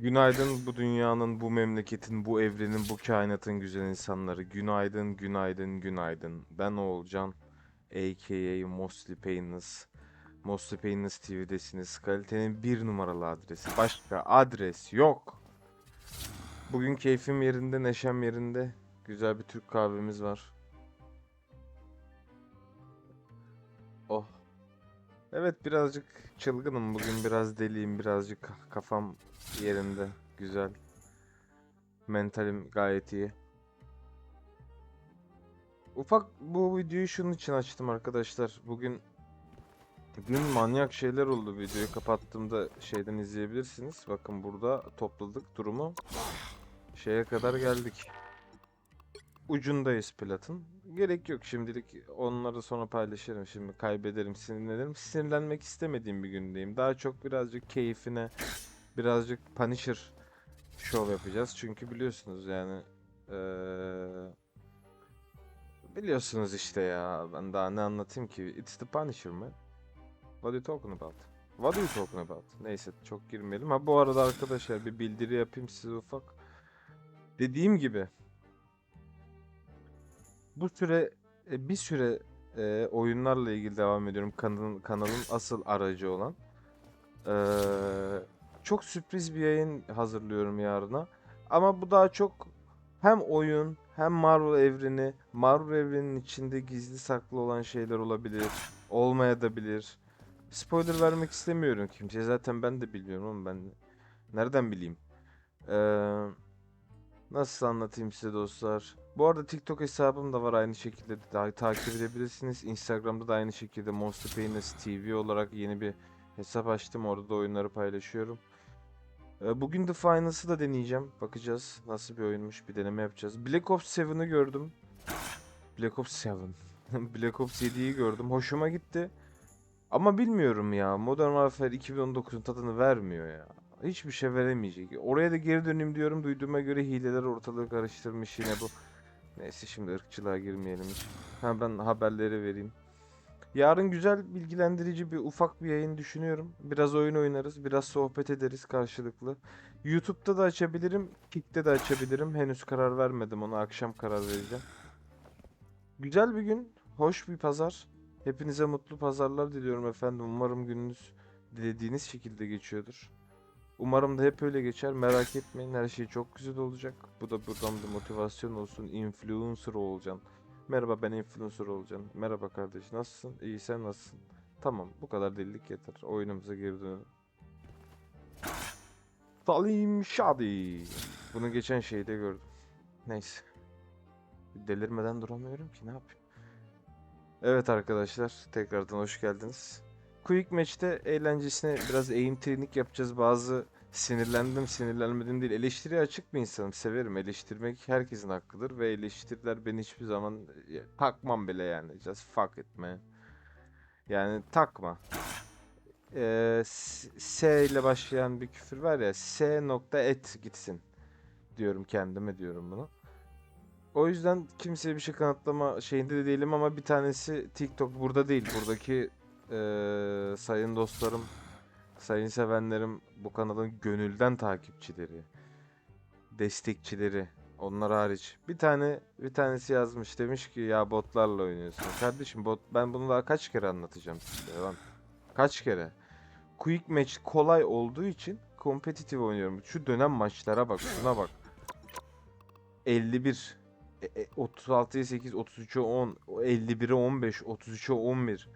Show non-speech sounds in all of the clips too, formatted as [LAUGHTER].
Günaydın bu dünyanın, bu memleketin, bu evrenin, bu kainatın güzel insanları. Günaydın, günaydın, günaydın. Ben Oğulcan, a.k.a. Mostly Painless. Mostly Painless TV'desiniz. Kalitenin bir numaralı adresi. Başka adres yok. Bugün keyfim yerinde, neşem yerinde. Güzel bir Türk kahvemiz var. Oh. Evet birazcık çılgınım bugün biraz deliyim birazcık ka- kafam yerinde güzel mentalim gayet iyi ufak bu videoyu şunun için açtım arkadaşlar bugün Dün manyak şeyler oldu videoyu kapattığımda şeyden izleyebilirsiniz bakın burada topladık durumu şeye kadar geldik ucundayız platın. Gerek yok şimdilik onları sonra paylaşırım. Şimdi kaybederim, sinirlenirim. Sinirlenmek istemediğim bir gündeyim. Daha çok birazcık keyfine, birazcık Punisher şov yapacağız. Çünkü biliyorsunuz yani eee, biliyorsunuz işte ya. Ben daha ne anlatayım ki? It's the Punisher man. What are you talking about? What are you talking about? Neyse çok girmeyelim. Ha bu arada arkadaşlar bir bildiri yapayım size ufak. Dediğim gibi bu süre e, bir süre e, oyunlarla ilgili devam ediyorum kanalın kanalın asıl aracı olan. Eee, çok sürpriz bir yayın hazırlıyorum yarına. Ama bu daha çok hem oyun hem Marvel evreni, Marvel evreninin içinde gizli saklı olan şeyler olabilir, olmayabilir. Spoiler vermek istemiyorum kimseye. Zaten ben de biliyorum ama ben nereden bileyim? Eee Nasıl anlatayım size dostlar? Bu arada TikTok hesabım da var aynı şekilde daha takip edebilirsiniz. Instagram'da da aynı şekilde Monster Painless TV olarak yeni bir hesap açtım. Orada da oyunları paylaşıyorum. Ee, Bugün The Finals'ı da deneyeceğim. Bakacağız nasıl bir oyunmuş bir deneme yapacağız. Black Ops 7'ı gördüm. Black Ops 7. [LAUGHS] Black Ops 7'yi gördüm. Hoşuma gitti. Ama bilmiyorum ya. Modern Warfare 2019'un tadını vermiyor ya. Hiçbir şey veremeyecek. Oraya da geri döneyim diyorum. Duyduğuma göre hileler ortalığı karıştırmış yine bu. Neyse şimdi ırkçılığa girmeyelim hiç. Ben haberleri vereyim. Yarın güzel bilgilendirici bir ufak bir yayın düşünüyorum. Biraz oyun oynarız, biraz sohbet ederiz karşılıklı. YouTube'da da açabilirim, Kick'te de açabilirim. Henüz karar vermedim ona akşam karar vereceğim. Güzel bir gün, hoş bir pazar. Hepinize mutlu pazarlar diliyorum efendim. Umarım gününüz dilediğiniz şekilde geçiyordur. Umarım da hep öyle geçer. Merak etmeyin her şey çok güzel olacak. Bu da buradan bir motivasyon olsun. Influencer olacaksın. Merhaba ben influencer olacağım. Merhaba kardeş nasılsın? İyi sen nasılsın? Tamam bu kadar delilik yeter. Oyunumuza geri dönelim. Salim Şadi. Bunu geçen şeyde gördüm. Neyse. Delirmeden duramıyorum ki ne yapayım. Evet arkadaşlar tekrardan hoş geldiniz. Quick Match'te eğlencesine biraz aim training yapacağız. Bazı sinirlendim, sinirlenmedim değil. Eleştiriye açık bir insanım. Severim. Eleştirmek herkesin hakkıdır ve eleştiriler beni hiçbir zaman takmam bile yani. Just fuck it man. Yani takma. Ee, S ile başlayan bir küfür var ya. S nokta et gitsin. Diyorum kendime diyorum bunu. O yüzden kimseye bir şey kanıtlama şeyinde de değilim ama bir tanesi TikTok burada değil. Buradaki eee, sayın dostlarım, sayın sevenlerim, bu kanalın gönülden takipçileri, destekçileri, onlar hariç. Bir tane bir tanesi yazmış demiş ki ya botlarla oynuyorsun. Kardeşim bot ben bunu daha kaç kere anlatacağım size lan. Kaç kere? Quick match kolay olduğu için kompetitif oynuyorum. Şu dönem maçlara bak, şuna bak. 51 e, e, 36'ya 8, 33'e 10, 51'e 15, 33'e 11.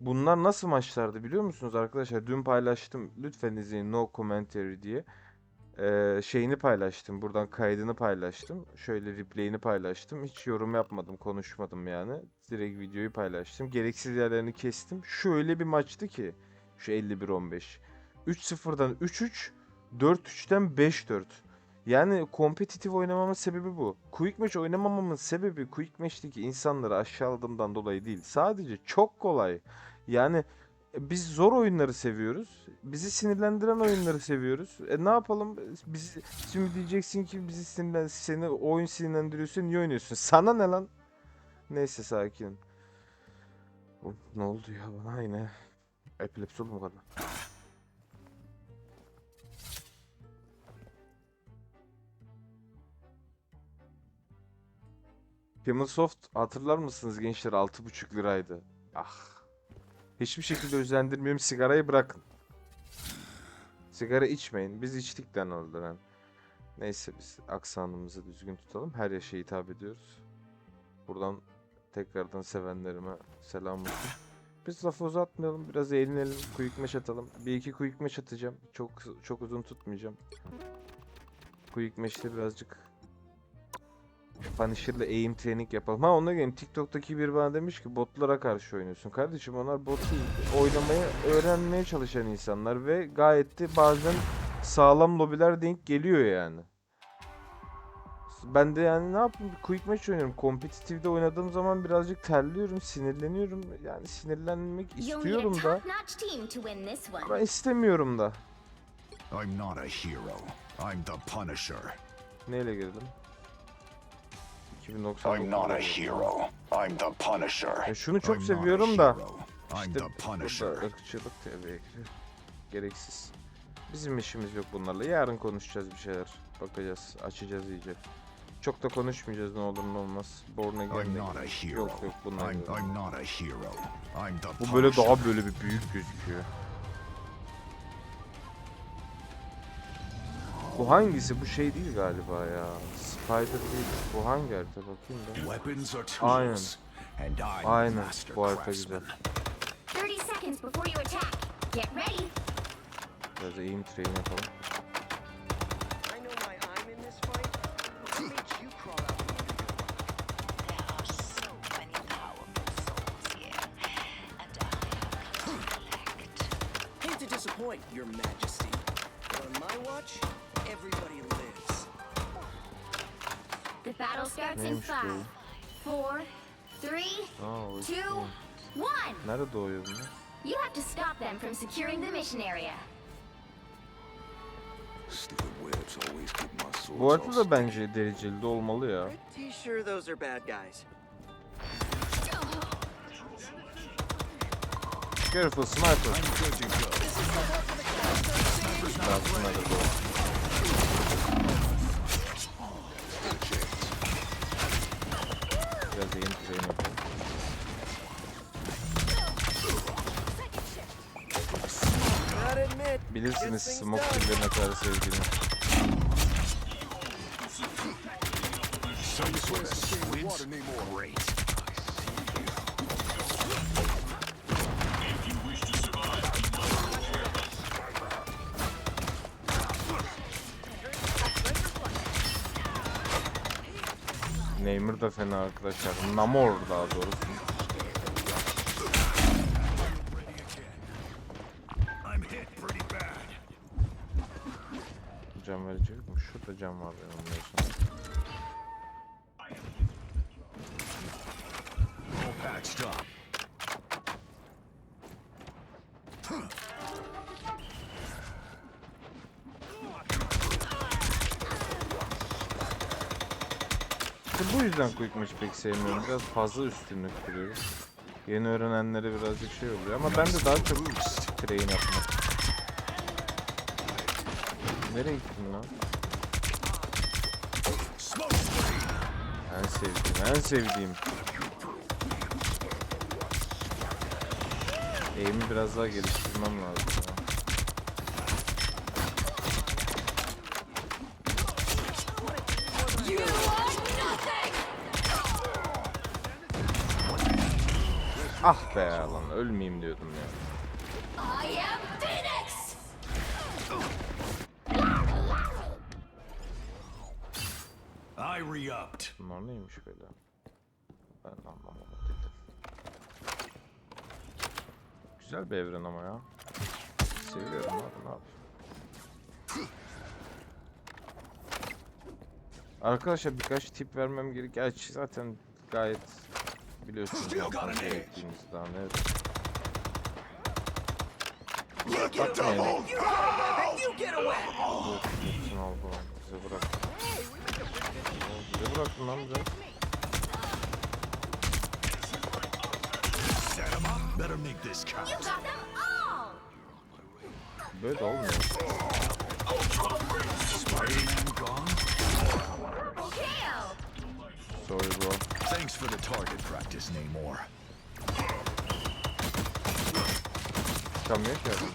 Bunlar nasıl maçlardı biliyor musunuz arkadaşlar? Dün paylaştım. Lütfen izleyin no commentary diye. Ee, şeyini paylaştım. Buradan kaydını paylaştım. Şöyle replay'ini paylaştım. Hiç yorum yapmadım, konuşmadım yani. Direkt videoyu paylaştım. Gereksiz yerlerini kestim. Şöyle bir maçtı ki. Şu 51-15. 3-0'dan 3-3, 4-3'ten 5-4. Yani kompetitif oynamamın sebebi bu. Quick match oynamamamın sebebi Quick match'teki insanları aşağıladığımdan dolayı değil. Sadece çok kolay. Yani e, biz zor oyunları seviyoruz. Bizi sinirlendiren oyunları seviyoruz. E ne yapalım? Biz şimdi diyeceksin ki bizi sinirlen seni oyun sinirlendiriyorsa niye oynuyorsun? Sana ne lan? Neyse sakin. Oh, ne oldu ya bana yine? Epilepsi oldu mu kadar? Camelsoft hatırlar mısınız gençler 6,5 liraydı. Ah. Hiçbir şekilde özendirmiyorum sigarayı bırakın. Sigara içmeyin. Biz içtikten öldüren. Neyse biz aksanımızı düzgün tutalım. Her yaşa hitap ediyoruz. Buradan tekrardan sevenlerime selam olsun. Biz lafı uzatmayalım. Biraz eğlenelim. Quick match atalım. Bir iki quick match atacağım. Çok çok uzun tutmayacağım. Quick match'te birazcık Punisher'la aim training yapalım. Ha ona geleyim. TikTok'taki bir bana demiş ki botlara karşı oynuyorsun. Kardeşim onlar bot değil. Oynamayı öğrenmeye çalışan insanlar ve gayet de bazen sağlam lobiler denk geliyor yani. Ben de yani ne yapayım? Quick match oynuyorum. Kompetitifde oynadığım zaman birazcık terliyorum, sinirleniyorum. Yani sinirlenmek istiyorum da ama istemiyorum da. I'm not a hero. I'm the Punisher. Neyle girdim? 2090. I'm not a hero. I'm the Punisher. Ya şunu çok I'm not a seviyorum da. hero. I'm İşte the Punisher. burada ırkçılık tabii ki. Gereksiz. Bizim işimiz yok bunlarla. Yarın konuşacağız bir şeyler. Bakacağız, açacağız iyice. Çok da konuşmayacağız ne olur ne olmaz. Born I'm not a hero. Yok yok bunlar I'm, yok. I'm not a hero. I'm the Bu böyle Punisher. daha böyle bir büyük gözüküyor. Bu hangisi? Bu şey değil galiba ya. Spider değil. Bu hangi harita bakayım da. Aynen. Aynen. Bu harita güzel. craftsman. 30 seconds before you attack. Get ready. Biraz aim train yapalım. Battle starts in Neymiş bu? five, four, three, oh, Aa, o two, işte. one. Nerede doğuyor bunlar? You have to stop them from securing the mission area. Stupid webs always keep my swords Bu all harita da bence dereceli de olmalı ya. Pretty sure those are bad guys. Careful sniper. I'm good to go. Daha sonra da doğru. Biraz aim train yapalım. Bilirsiniz smoke done. kill'leri ne kadar sevdiğimi. Great. Neymar da fena arkadaşlar. Namor daha doğrusu. Verici yok mu? Şurada can var yanılmıyorsam. İşte bu yüzden Quick Match pek sevmiyorum. Biraz fazla üstünlük kuruyor. Yeni öğrenenlere birazcık şey oluyor ama ben de daha çok train yapmak. Nereye gittin lan? En sevdiğim, en sevdiğim. Aim'i biraz daha geliştirmem lazım ya. Ah be lan ölmeyeyim diyordum ya. I am Phoenix! I re-upped. Bunlar neymiş böyle? Ben anlamadım. Güzel bir evren ama ya. Seviyorum abi ne yapayım. Arkadaşlar birkaç tip vermem gerek. Gerçi zaten gayet biliyorsunuz yapmam gerektiğimiz daha ne. Bakmayın. you get away! Bu tutsun al bu. Bize bırak. Bize bırakın lan bize. Better make this You count. got them all! Böyle olmuyor. Sorry bro. Thank for the target practice, Namor. Çıkamıyor ki adam.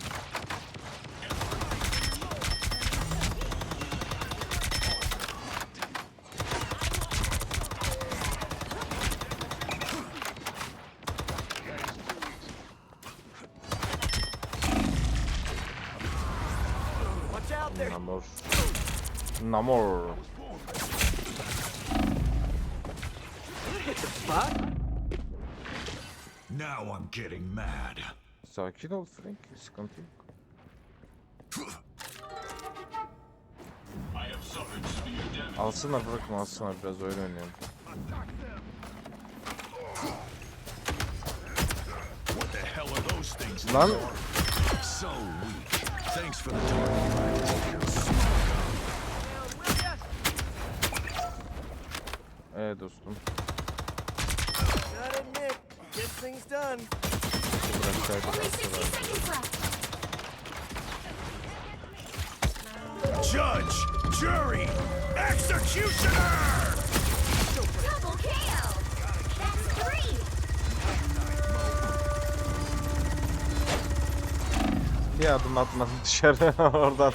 Watch out there. Namor. Namor. Getting mad. Sakin ol Frank. Sıkıntı yok. Alsınlar bırakın alsınlar biraz oyun oynayalım. Lan practice. ee dostum. Gets things done. Bıraksaydık Only 60 alsalardı. seconds left. Judge, jury, executioner! Double KO. That's three. Bir adım atmadım [LAUGHS] dışarı oradan.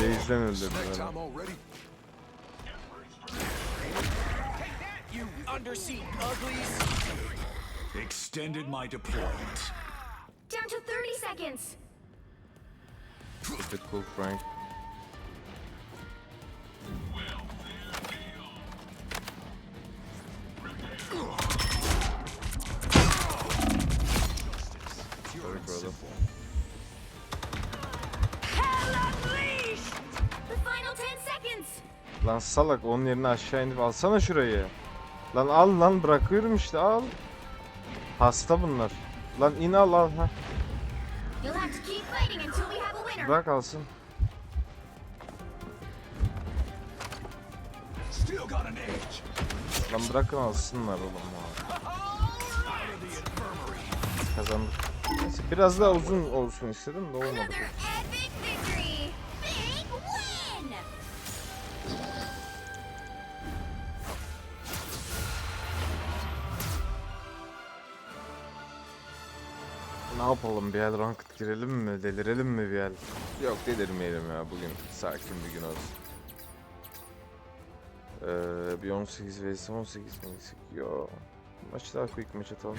Değizden öldürdü already? You undersea uglies. Extended my deployment. Down to 30 seconds. İt cool Frank. Sorry brother. The final 10 seconds. Lan salak onun yerine aşağı inip alsana şurayı. Lan al lan bırakıyorum işte al. Hasta bunlar. Lan in al al. Heh. Bırak alsın. Lan bırakın alsınlar oğlum. Kazandık. Biraz daha uzun olsun istedim de olmadı. Ne yapalım bir el ranked girelim mi? Delirelim mi bir el? Yok delirmeyelim ya bugün. Sakin bir gün olsun. Ee, bir 18 vs 18 mi gitsek? Yo. Maç daha quick maç atalım.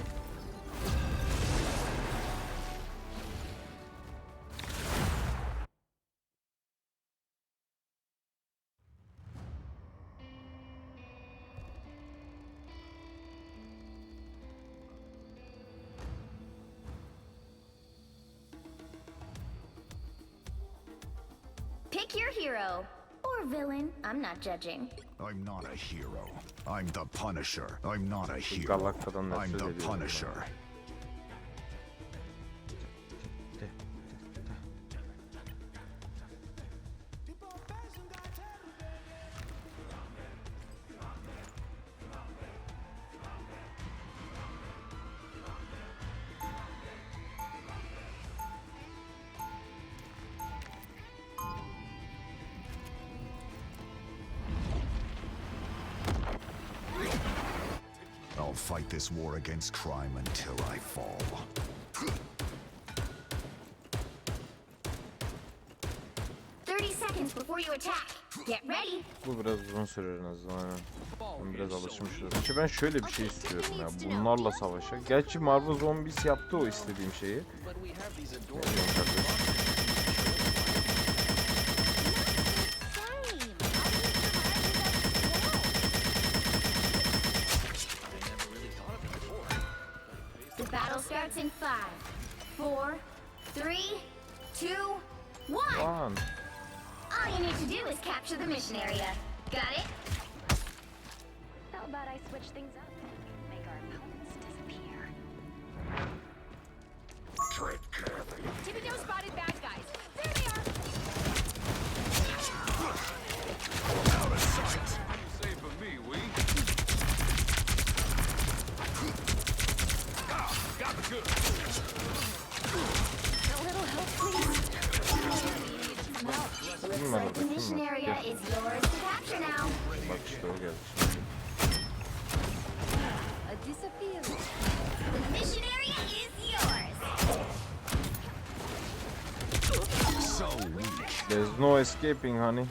Hero. Or villain. I'm not judging. I'm not a hero. I'm the Punisher. I'm not a hero. Galakta'dan I'm nefret the ediyorum. ben. Punisher. War against crime until I fall. Thirty seconds before you attack. Get ready. Bu biraz uzun sürer en azından aynen. Ben biraz alışmışım. İşte ben şöyle bir şey istiyorum ya. Bunlarla savaşa. Gerçi Marvel Zombies yaptı o istediğim şeyi. Ne in five, four, three, two, one. Lan. All you need to do is capture the mission area. Got it? How about I switch things up? Make our opponents disappear. Tippy toe spotted bad Kim var like orada? the Kim mission var? area Gel. is yours to capture now. Bak işte o geldi şimdi. disappearing. The mission area is yours. So weak. There's no escaping honey.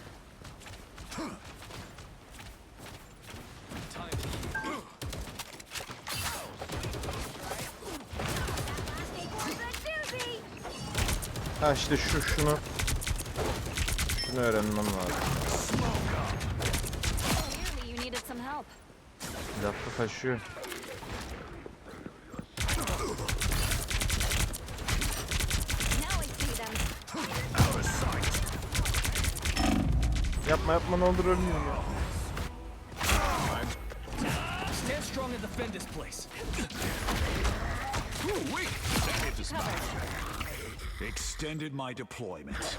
Ha işte şu şunu şunu öğrenmem lazım. Clearly you needed some help. Lafı taşıyor. Now I see them. Yapma yapma ne olur ölmeyeyim ya. Stand strong and defend this place. Extended my deployment.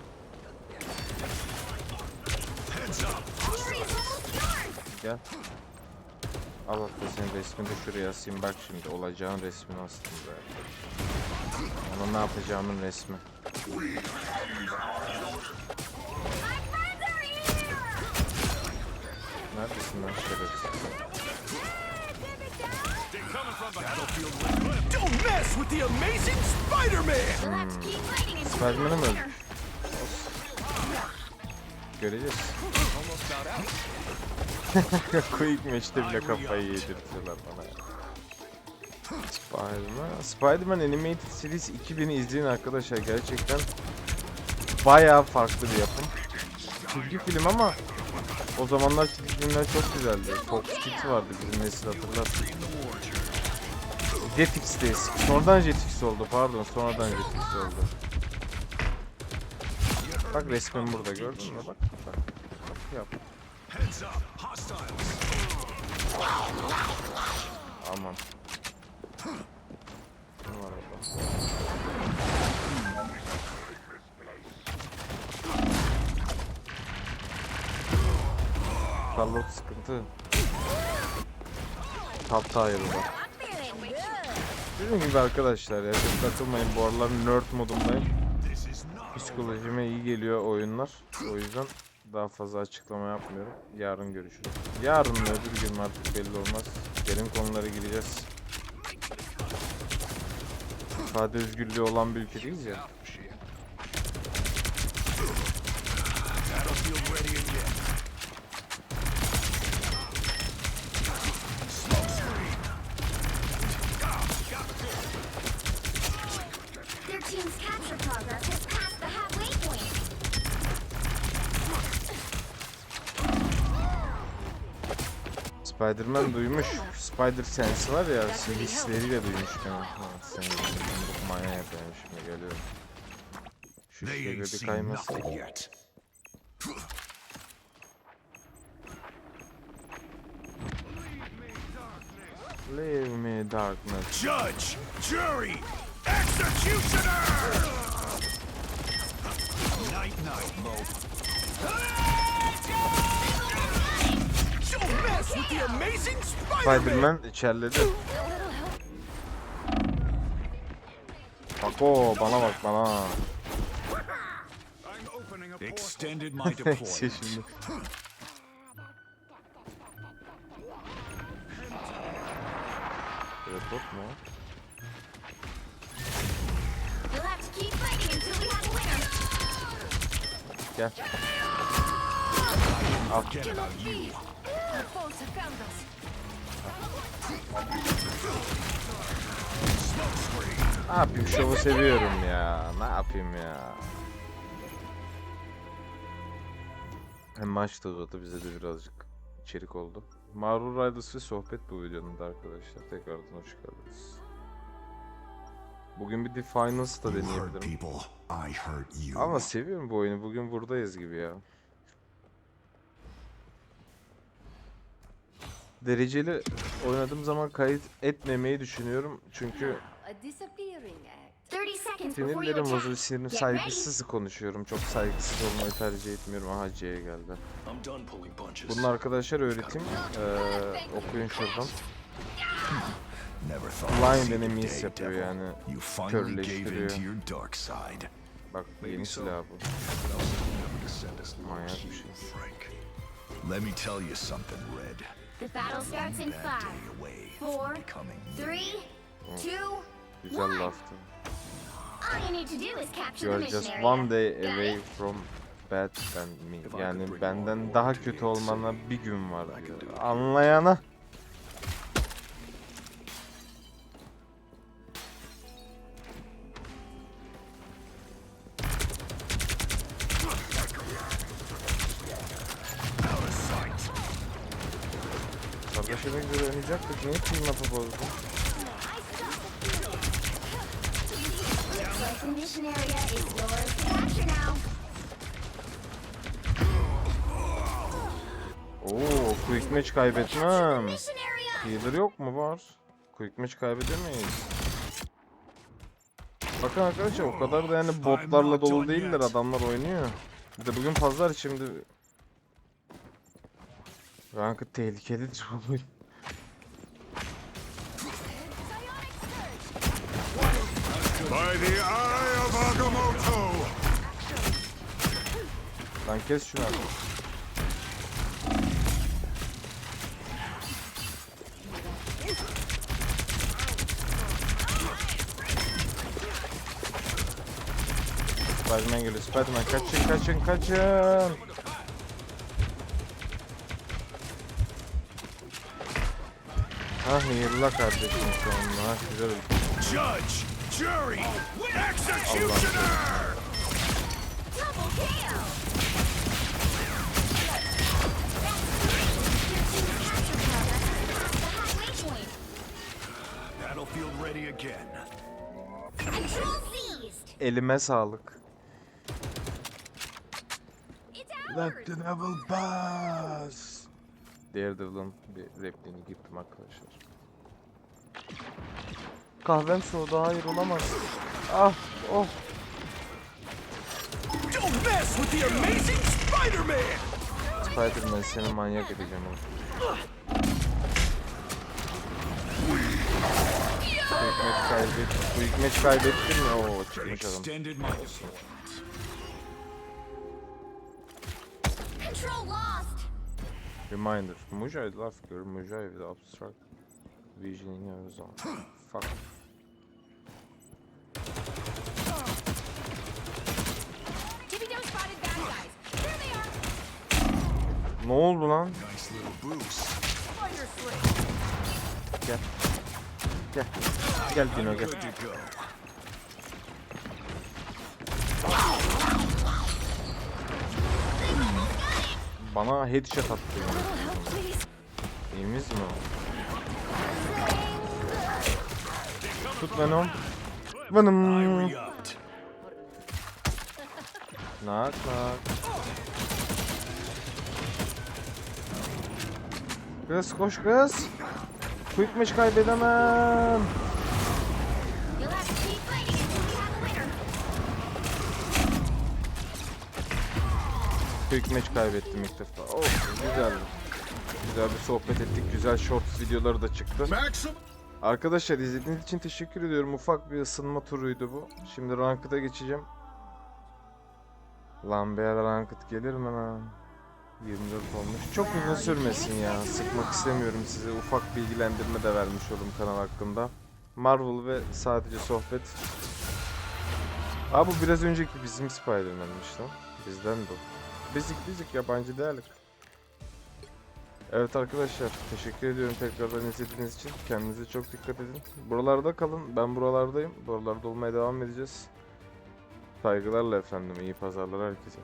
Gel. Al hatta senin resmini de şuraya asayım. Bak şimdi olacağın resmini astım be. Ama ne yapacağımın resmi. Neredesin lan şerefsiz? Don't mess with the amazing Spider-Man! Spider-Man'ı a mı? Göreceğiz. [LAUGHS] Quick Match'te bile kafayı yedirtiyorlar bana. Spider-Man. Spider-Man Animated Series 2000'i izleyin arkadaşlar. Gerçekten bayağı farklı bir yapım. Çizgi film ama o zamanlar çizgi filmler çok güzeldi. Fox Kids vardı bizim nesil hatırlar. Jetix'teyiz. Sonradan Jetix oldu pardon. Sonradan Jetix oldu. Bak resmin burada gördün mü? Bak. Bak yap. Aman. Charlotte sıkıntı. Feeling good. Dediğim gibi arkadaşlar ya çok takılmayın bu aralar nerd not Psikolojime iyi geliyor oyunlar. O yüzden daha fazla açıklama yapmıyorum. Yarın görüşürüz. Yarın mı öbür gün mü artık belli olmaz. Derin konulara gireceğiz. İfade özgürlüğü olan bir ülkedeyiz ya. battlefield ready again. Smoke screen. Their team's capture progress has passed the halfway point. Spider-Man duymuş. Spider Sense var ya, hisleriyle duymuş. Ha, sen yumruk manyağı yapıyorum şimdi geliyorum. Şu ain't bir seen kayması. nothing yet. Leave me darkness. Judge, jury, executioner. Night, night, Mo. Spider-Man! Spider-Man içerledi. Bak o bana bak bana. Extended my [LAUGHS] deployment. Report mu? a winner. Gel. Al. Ne yapayım şovu seviyorum ya. Ne yapayım ya. Hem maç da uzadı bize de birazcık içerik oldu. Marvel Riders ve sohbet bu videonun da arkadaşlar. Tekrardan hoş geldiniz. Bugün bir Finals da deneyebilirim. Ama seviyorum bu oyunu. Bugün buradayız gibi ya. Dereceli oynadığım zaman kayıt etmemeyi düşünüyorum. Çünkü A disappearing act. 30 seconds before you sinirlerim bozuluyor. Sinirim saygısız konuşuyorum. Çok saygısız olmayı tercih etmiyorum. Aha C'ye geldi. Bunun arkadaşlar öğreteyim. Ee, okuyun şuradan. [LAUGHS] Blind enemies yapıyor yani. Körleştiriyor. Bak yeni silah bu. Manyak bir şey. Frank. Let me tell you something, Red. The battle starts in That 5, day away four, 3, 2, Güzel laftı. All you need to do is capture You the are just mission one area. day away from bad than me. Yani benden daha kötü olmana bir gün var diyor. Anlayana. Area is yours to capture now. Oo, quick match kaybetmem. Healer yok mu? Var. Quick match kaybedemeyiz. Bakın arkadaşlar o kadar da yani botlarla dolu değiller adamlar oynuyor. Bir de bugün pazar şimdi Rankı tehlikelidir [LAUGHS] bu oyun. By the eye of Agamotto! Lan kes şunu artık. Spiderman geliyor. Spiderman kaçın kaçın kaçın. Ah yılla kardeşim şu anda. Ha güzel oldu. Judge! Jury! Executioner! Battlefield ready again. Elime sağlık. Let the devil pass. Daredevil'ın bir repliğini gittim arkadaşlar. Kahvem soğudu. Hayır olamaz. Ah oh. Don't mess with the amazing Spider-Man! Spiderman seni manyak edeceğim oğlum. Bu hikmet kaybet. Bu hikmet kaybettin mi? Oo çıkmış adam. Reminder. Mujahid laf gör. Mujahid abstract vision in your zone. Fuck. Ne oldu lan? Gel. Gel. Gel Dino gel. Bana headshot attı. Please! İyimiz mi? Tut Venom. Venom. Re-upped. Knock Kız koş kız. Quick match kaybedemem. Quick match kaybettim ilk defa. Oh güzeldi. Güzel bir sohbet ettik. Güzel short videoları da çıktı. Arkadaşlar izlediğiniz için teşekkür ediyorum. Ufak bir ısınma turuydu bu. Şimdi Ranked'a geçeceğim. Lan bir ara Ranked gelir mi lan? 24 olmuş. Çok uzun sürmesin ya. Sıkmak istemiyorum size. Ufak bilgilendirme de vermiş oldum kanal hakkında. Marvel ve sadece sohbet. Aa bu biraz önceki bizim Spider-Man'miş lan. Bizden de o. Bizik bizik yabancı değerlik. Evet arkadaşlar teşekkür ediyorum tekrardan izlediğiniz için. Kendinize çok dikkat edin. Buralarda kalın. Ben buralardayım. Buralarda olmaya devam edeceğiz. Saygılarla efendim. İyi pazarlar herkese.